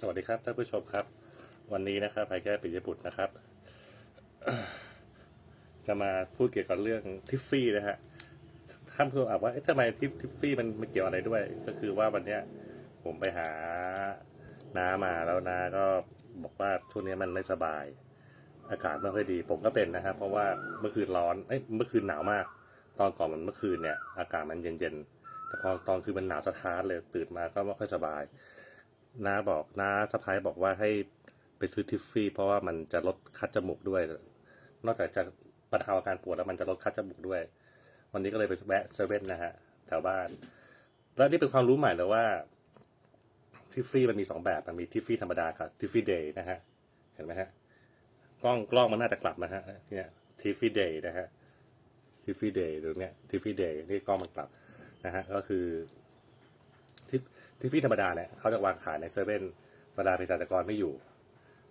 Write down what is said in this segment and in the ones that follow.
สวัสดีครับท่านผู้ชมครับ วันนี้นะครับภายแก้ปิยบุตรนะครับ จะมาพูดเกี่ยวกับเรื่องทิฟฟี่นะฮะท่านผู้ชมอาจว่าทำไมทิฟทิฟฟี่มันมันเกี่ยวอะไรด้วย ก็คือว่าวันเนี้ยผมไปหาน้ามาแล้วน้าก็บอกว่าช่วงนี้มันไม่สบาย อากาศไม่ค่อยดี ผมก็เป็นนะครับ เพราะว่าเมื่อคืนร้อนเอ้ยเมื่อคืนหนาวมาก ตอนก่อนมันเมื่อคืนเนี่ย อากาศมันเย็นๆแต่พอตอนคืนมันหนาวสะท้านเลยตื่นมาก็ไม่ค่อยสบาย น้าบอกน้าสะพ้ายบอกว่าให้ไปซื้อทิฟฟี่ เพราะว่ามันจะลดคัดจมูกด้วย นอกจากจะบรรเทาอาการปวดแล้วมันจะลดคัดจมูกด้วย วันนี้ก็เลยไปแวะเซเว่นนะฮะแถวบ้าน แล้วนี่เป็นความรู้ใหม่เลยว่าทิฟฟี่มันมีสองแบบมันมีทิฟฟี่ธรรมดากับทิฟฟี่เดย์นะฮะเห็นไหมฮะกล้องกล้องมันน่าจะกลับนะฮะเนี่ยทิฟฟี่เดย์นะฮะทิฟฟี่เดย์ตรงเนี้ยทิฟฟี่เดย์นี่กล้องมันกลับนะฮะก็คือ ทิฟทิฟฟี่ธรรมดาเนี่ยเขาจะวางขายในเซเว่นเวลาเภสัชกรไม่อยู่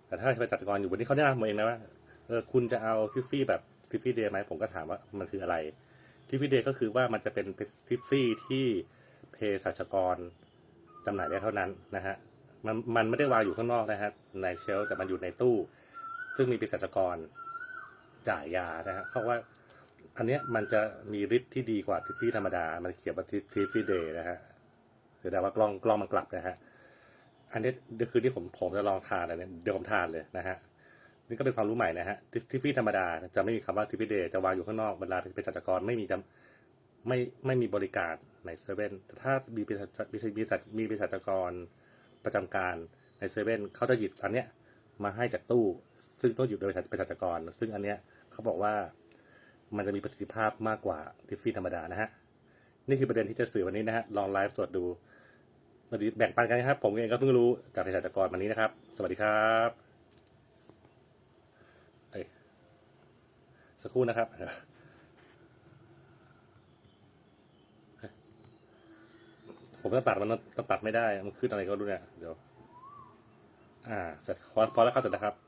แต่ถ้าเภสัชกรอยู่วันนี้เขาแนะนำมาเองนะว่าเออคุณจะเอาทิฟฟี่แบบทิฟฟี่เดย์ไหมผมก็ถามว่ามันคืออะไรทิฟฟี่เดย์ก็คือว่ามันจะเป็นทิฟฟี่ที่เภสัชกรจำหน่ายได้เท่านั้นนะฮะมันมันไม่ได้วางอยู่ข้างนอกนะฮะในเชลฟ์แต่มันอยู่ในตู้ ซึ่งมีเภสัชกรจ่ายยานะฮะเขาว่าอันเนี้ยมันจะมีฤทธิ์ที่ดีกว่าทิฟฟี่ธรรมดา มันเขียนว่าทิฟฟี่เดย์นะฮะ แต่ว่ากล้องกล้องมันกลับนะฮะอันนี้คืนที่ผมผมจะลองทานเลยเนี่ยเดี๋ยวผมทานเลยนะฮะนี่ก็เป็นความรู้ใหม่นะฮะทิฟฟี่ธรรมดาจะไม่มีคำว่าทิฟฟี่เดย์จะวางอยู่ข้างนอกเวลาเป็นจัดกรไม่มีจำไม่ไม่มีบริการในเซเว่นแต่ถ้ามีบริษัทมีบริษัทมีบริษัทกรประจำการในเซเว่นเขาจะหยิบอันเนี้ยมาให้จากตู้ ซึ่งต้องหยิบโดยบริษัทบริษัทกร ซึ่งอันเนี้ยเขาบอกว่ามันจะมีประสิทธิภาพมากกว่าทิฟฟี่ธรรมดานะฮะ นี่คือประเด็นที่จะสื่อวันนี้นะฮะลองไลฟ์สดดูสวัสดีแบ่งปันกันนะครับ ผมเองก็เพิ่งรู้จากเภสัชกรวันนี้นะครับ สวัสดีครับเอ้ยสักครู่นะครับผมจะตัดมันตัดไม่ได้ มันขึ้นอะไรก็รู้เนี่ย เดี๋ยว อ่าเสร็จพอพอแล้วครับเสร็จแล้วครับ